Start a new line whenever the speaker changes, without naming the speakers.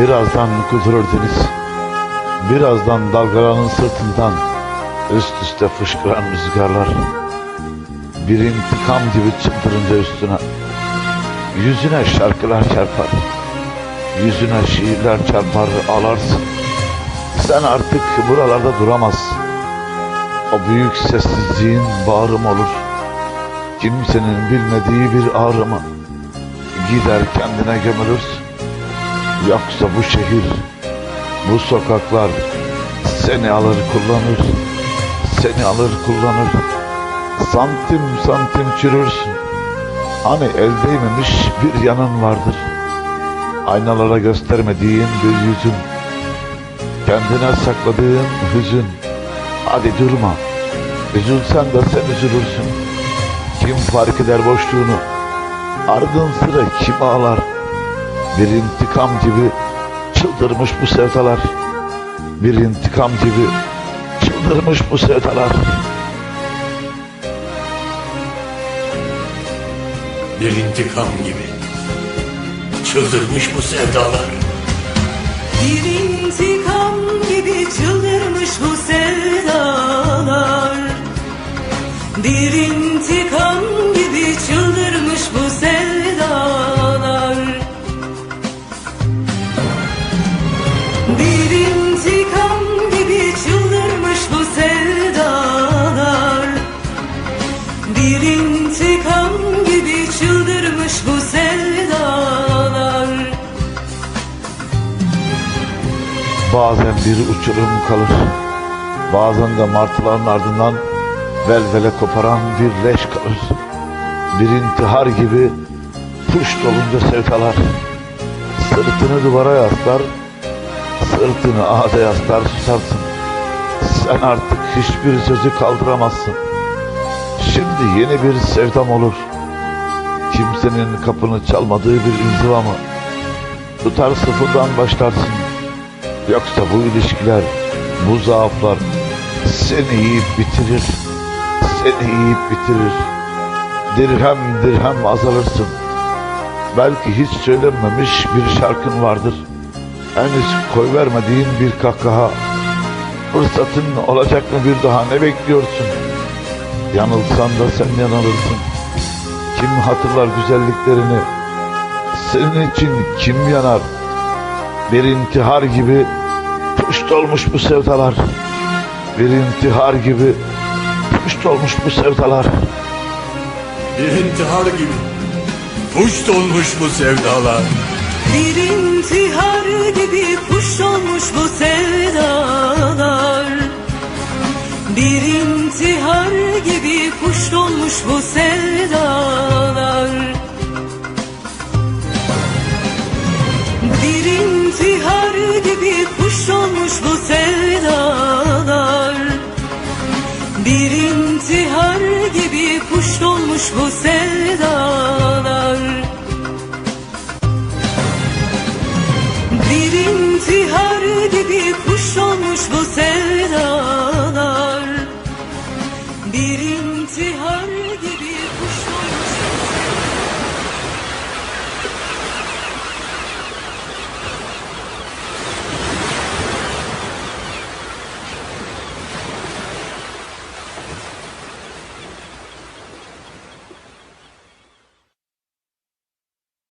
Birazdan kudurur deniz. Birazdan dalgaların sırtından üst üste fışkıran rüzgarlar. Bir intikam gibi çıldırınca üstüne. Yüzüne şarkılar çarpar. Yüzüne şiirler çarpar ağlarsın. Sen artık buralarda duramazsın. O büyük sessizliğin bağrım olur. Kimsenin bilmediği bir ağrıma. Gider kendine gömülürsün. Yoksa bu şehir, bu sokaklar seni alır kullanır. Seni alır kullanır. Santim santim çürürsün. Hani el değmemiş bir yanın vardır. Aynalara göstermediğin bir yüzün. Kendine sakladığın hüzün. Hadi durma. Üzülsen de sen üzülürsün. Kim fark eder boşluğunu? Ardın sıra kim ağlar? Bir intikam gibi çıldırmış bu sevdalar. Bir intikam gibi çıldırmış bu sevdalar.
Bir intikam gibi çıldırmış bu sevdalar.
Bir intikam gibi çıldırmış bu sevdalar Bir intikam
Bazen bir uçurum kalır. Bazen de martıların ardından velvele koparan bir leş kalır. Bir intihar gibi puş dolunca sevdalar. Sırtını duvara yaslar, sırtını ağda yaslar susarsın. Sen artık hiçbir sözü kaldıramazsın. Şimdi yeni bir sevdam olur. Kimsenin kapını çalmadığı bir inziva mı? Tutar sıfırdan başlarsın. Yoksa bu ilişkiler, bu zaaflar seni yiyip bitirir. Seni yiyip bitirir. Dirhem dirhem azalırsın. Belki hiç söylenmemiş bir şarkın vardır. Henüz koy vermediğin bir kahkaha. Fırsatın olacak mı bir daha ne bekliyorsun? Yanılsan da sen yanılırsın. Kim hatırlar güzelliklerini? Senin için kim yanar? Bir intihar gibi puşt olmuş bu sevdalar. Bir intihar gibi puşt olmuş bu sevdalar.
Bir intihar gibi puşt olmuş bu sevdalar.
Bir intihar gibi kuş olmuş bu sevdalar Bir intihar gibi kuş olmuş bu sevdalar olmuş bu sevdalar. Bir intihar gibi kuş olmuş bu sevdalar